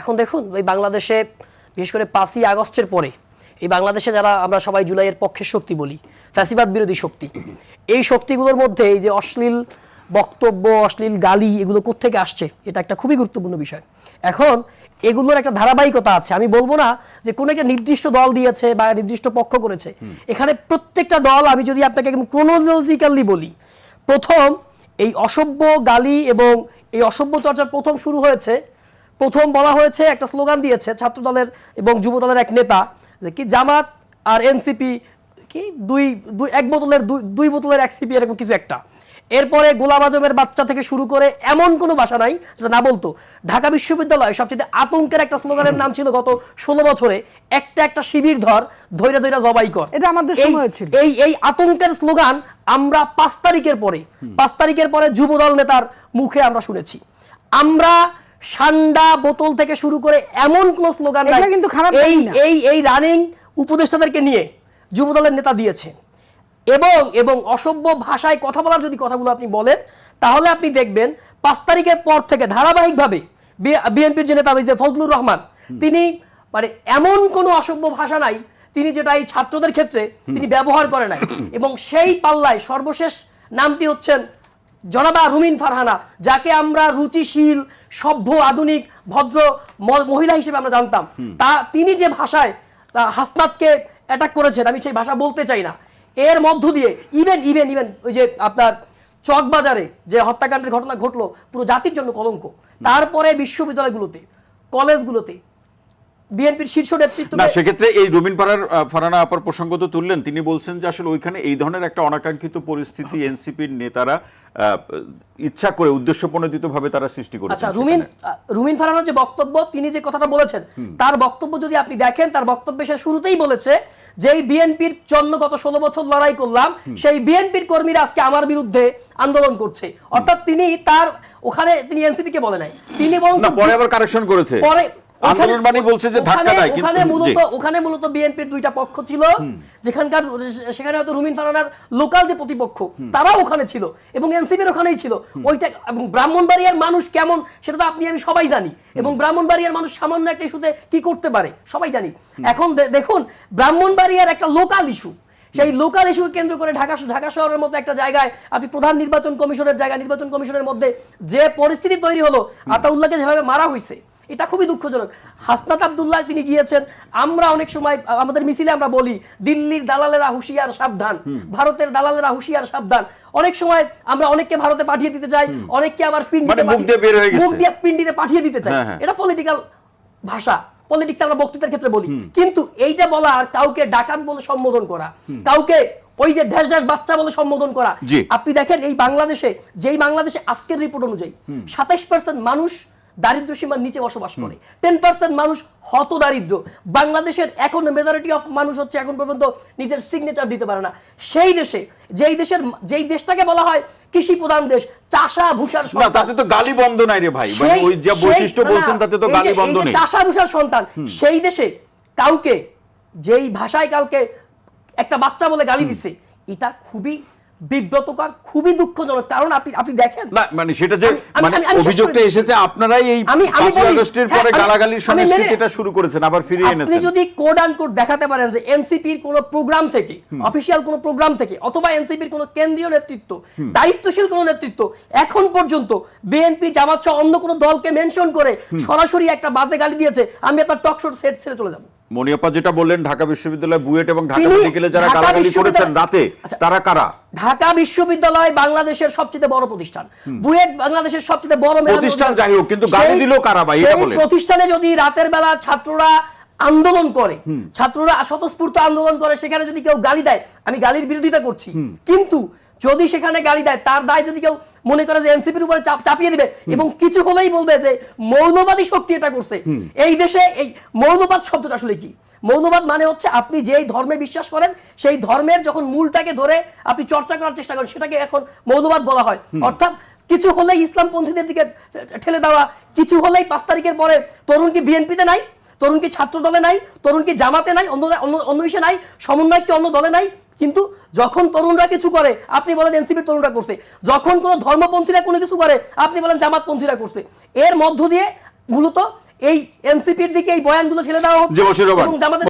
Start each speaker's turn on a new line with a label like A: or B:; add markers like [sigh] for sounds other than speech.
A: এখন দেখুন এই বাংলাদেশে বিশেষ করে পাঁচই আগস্টের পরে এই বাংলাদেশে যারা আমরা সবাই জুলাইয়ের পক্ষের শক্তি বলি ফ্যাসিবাদ বিরোধী শক্তি এই শক্তিগুলোর মধ্যে এই যে অশ্লীল বক্তব্য অশ্লীল গালি এগুলো কোত্থেকে আসছে? এটা একটা খুবই গুরুত্বপূর্ণ বিষয়। এখন এগুলোর একটা ধারাবাহিকতা আছে। আমি বলব না যে কোনো একটা নির্দিষ্ট দল দিয়েছে বা নির্দিষ্ট পক্ষ করেছে। এখানে প্রত্যেকটা দল আমি যদি আপনাকে ক্রোনোলজিক্যালি বলি প্রথম এই অসভ্য গালি এবং এই অসভ্য চর্চা প্রথম শুরু হয়েছে প্রথম বলা হয়েছে একটা স্লোগান দিয়েছে ছাত্রদলের এবং যুব দলের এক নেতা যে কি জামাত আর এনসিপি কি দুই দুই এক বোতলের দুই দুই বোতলের এক সিপি এরকম কিছু একটা। এরপরে গোলাম আজমের বাচ্চা থেকে শুরু করে এমন কোনো ভাষা নাই যেটা না বলতো। ঢাকা বিশ্ববিদ্যালয় সবচেয়ে আতঙ্কের একটা স্লোগানের নাম ছিল গত ষোলো বছরে একটা একটা শিবির ধর ধৈর্য ধৈর্য জবাই কর।
B: এটা আমাদের সময়ে ছিল।
A: এই এই আতঙ্কের স্লোগান আমরা পাঁচ তারিখের পরে পাঁচ তারিখের পরে যুবদল নেতার মুখে আমরা শুনেছি। আমরা সান্ডা বোতল থেকে শুরু করে এমন কোন স্লোগান নাই।
B: এটা কিন্তু খারাপ
A: এই
B: না।
A: এই এই রানিং উপদেষ্টাদেরকে নিয়ে যুবদলের নেতা দিয়েছে এবং এবং অসভ্য ভাষায় কথা বলার যদি কথাগুলো আপনি বলেন তাহলে আপনি দেখবেন পাঁচ তারিখের পর থেকে ধারাবাহিকভাবে বিএনপির যে নেতা ফজলুর রহমান তিনি মানে এমন কোনো অসভ্য ভাষা নাই তিনি যেটা এই ছাত্রদের ক্ষেত্রে তিনি ব্যবহার করে নাই [coughs] এবং সেই পাল্লায় সর্বশেষ নামটি হচ্ছেন জনাবা রুমিন ফারহানা যাকে আমরা রুচিশীল সভ্য আধুনিক ভদ্র মহিলা হিসেবে আমরা জানতাম। তা তিনি যে ভাষায় হাসনাতকে অ্যাটাক করেছেন আমি সেই ভাষা বলতে চাই না। এর মধ্য দিয়ে ইভেন ইভেন ইভেন ওই যে আপনার চকবাজারে যে হত্যাকাণ্ডের ঘটনা ঘটলো পুরো জাতির জন্য কলঙ্ক। তারপরে বিশ্ববিদ্যালয়গুলোতে কলেজগুলোতে বিএনপির শীর্ষ নেতৃত্ব
C: না সেক্ষেত্রে এই রবিন পাড়ার ফারানা আপার প্রসঙ্গ তো তুললেন। তিনি বলছেন যে আসলে ওইখানে এই ধরনের একটা অনাকাঙ্ক্ষিত পরিস্থিতি এনসিপির নেতারা ইচ্ছা করে উদ্দেশ্যপ্রণোদিত ভাবে তারা সৃষ্টি করেছে
A: আচ্ছা রুমিন রুমিন ফারহানার যে বক্তব্য তিনি যে কথাটা বলেছেন তার বক্তব্য যদি আপনি দেখেন তার বক্তব্যে সে শুরুতেই বলেছে যে এই বিএনপির জন্য গত ষোলো বছর লড়াই করলাম সেই বিএনপির কর্মীরা আজকে আমার বিরুদ্ধে আন্দোলন করছে। অর্থাৎ তিনি তার ওখানে তিনি এনসিপি কে বলে নাই। তিনি বরং
C: পরে আবার কারেকশন করেছে।
A: পরে
C: আন্দোলন মানে বলছে যে ধাক্কা দেয় কিন্তু
A: ওখানে মূলত ওখানে মূলত বিএনপির দুইটা পক্ষ ছিল। যেখানকার সেখানে হয়তো রুমিন ফারানার লোকাল যে প্রতিপক্ষ তারাও ওখানে ছিল এবং এনসিপির ওখানেই ছিল। ওইটা এবং ব্রাহ্মণবাড়িয়ার মানুষ কেমন সেটা তো আপনি আমি সবাই জানি। এবং ব্রাহ্মণবাড়িয়ার মানুষ সামান্য একটা ইস্যুতে কি করতে পারে সবাই জানি। এখন দেখুন ব্রাহ্মণবাড়িয়ার একটা লোকাল ইস্যু। সেই লোকাল ইস্যুকে কেন্দ্র করে ঢাকা ঢাকা শহরের মতো একটা জায়গায় আপনি প্রধান নির্বাচন কমিশনের জায়গায় নির্বাচন কমিশনের মধ্যে যে পরিস্থিতি তৈরি হলো আতাউল্লাহকে যেভাবে মারা হয়েছে এটা খুবই দুঃখজনক। হাসনাত আব্দুল্লাহ তিনি গিয়েছেন আমরা অনেক সময় আমাদের মিছিলে আমরা বলি দিল্লির দালালেরা হুঁশিয়ার সাবধান। ভারতের দালালেরা হুঁশিয়ার সাবধান। অনেক সময় আমরা অনেককে ভারতে পাঠিয়ে দিতে চাই অনেককে আবার পিন্ডিতে
C: মানে মুখ দিয়ে বের হয়ে গেছে।
A: মুখ দিয়ে পিন্ডিতে পাঠিয়ে দিতে চাই।
C: হ্যাঁ, হ্যাঁ।
A: এটা পলিটিক্যাল ভাষা। পলিটিক্স আমরা বক্তৃতার ক্ষেত্রে বলি। কিন্তু এইটা বলা আর কাউকে ডাকাত বলে সম্বোধন করা কাউকে ওই যে ঢ্যাস ঢ্যাস বাচ্চা বলে সম্বোধন করা। আপনি দেখেন এই বাংলাদেশে যেই বাংলাদেশে আজকের রিপোর্ট অনুযায়ী সাতাইশ পার্সেন্ট মানুষ দারিদ্র সীমার নিচে বসবাস করে। টেন পার্সেন্ট মানুষ হত দারিদ্র। বাংলাদেশের এখন মেজরিটি অফ মানুষ হচ্ছে এখন পর্যন্ত নিজের সিগনেচার দিতে পারে না। সেই দেশে যেই দেশের যেই দেশটাকে বলা হয় কৃষি প্রধান দেশ চাষা ভূষার সন্তান,
C: তাতে তো গালি বন্ধ নাই রে ভাই। মানে ওই যে বৈশিষ্ট্য বলছেন তাতে তো গালি বন্ধ নেই।
A: চাষাভূষার সন্তান সেই দেশে কাউকে যেই ভাষায় কালকে একটা বাচ্চা বলে গালি দিছে এটা খুবই বিব্রতকর খুবই দুঃখজনক। কারণ আপনি আপনি দেখেন।
C: না মানে সেটা যে মানে অভিযোগটা এসেছে আপনারাই এই
A: আমি- আমি
C: আগস্টের
A: হ্যাঁ,
C: পরে গালাগালির সংস্কৃতিটা শুরু করেছেন আবার ফিরিয়ে
A: আপনি যদি কোড আন কোড দেখাতে পারেন যে এনসিপির কোন প্রোগ্রাম থেকে অফিসিয়াল কোন প্রোগ্রাম থেকে অথবা এনসিপির কোন কেন্দ্রীয় নেতৃত্ব দায়িত্বশীল কোন নেতৃত্ব এখন পর্যন্ত বিএনপি জামাত সহ অন্য কোনো দলকে মেনশন করে সরাসরি একটা বাজে গালি দিয়েছে আমি আপনার টক শোট সেট ছেড়ে চলে যাব।
C: মনিয়াপ্পা যেটা বললেন ঢাকা বিশ্ববিদ্যালয় বুয়েট এবং ঢাকা মেডিকেলে যারা গালাগালি করেছেন রাতে
A: আচ্ছা।
C: তারা কারা
A: ঢাকা বিশ্ববিদ্যালয় বাংলাদেশের সবচেয়ে বড় প্রতিষ্ঠান বুয়েট বাংলাদেশের সবচেয়ে বড়
C: প্রতিষ্ঠান। যাই হোক, কিন্তু গালি দিলো কারা ভাই? এটা বলেন।
A: প্রতিষ্ঠানে যদি রাতের বেলা ছাত্ররা আন্দোলন করে ছাত্ররা স্বতঃস্ফূর্ত আন্দোলন করে সেখানে যদি কেউ গালি দেয় আমি গালির বিরোধিতা করছি কিন্তু যদি সেখানে গালি দেয় তার দায় যদি কেউ মনে করে যে এনসিপির উপরে চাপ- চাপিয়ে দিবে এবং কিছু হলেই বলবে যে মৌলবাদী শক্তি এটা করছে। এই দেশে এই মৌলবাদ শব্দটা আসলে কি? মৌলবাদ মানে হচ্ছে আপনি যেই ধর্মে বিশ্বাস করেন সেই ধর্মের যখন মূলটাকে ধরে আপনি চর্চা করার চেষ্টা করেন সেটাকে এখন মৌলবাদ বলা হয়। অর্থাৎ কিছু হলেই ইসলামপন্থীদের দিকে ঠেলে দেওয়া কিছু হলেই পাঁচ তারিখের পরে তরুণ কি বিএনপিতে নাই? তরুণ কি ছাত্র দলে নাই? তরুণ কি জামাতে নাই? অন্য অন্য- অন্য ইসে নাই? সমন্বয় কি অন্য দলে নাই? কিন্তু যখন তরুণরা কিছু করে আপনি বলেন এনসিপির তরুণরা করছে যখন কোনো ধর্মপন্থীরা কোনো কিছু করে আপনি বলেন জামাতপন্থীরা করছে এর মধ্য দিয়ে মূলত এই এনসিপির দিকে এই বয়ানগুলো ছেড়ে দেওয়া হচ্ছে। এবং জামাতের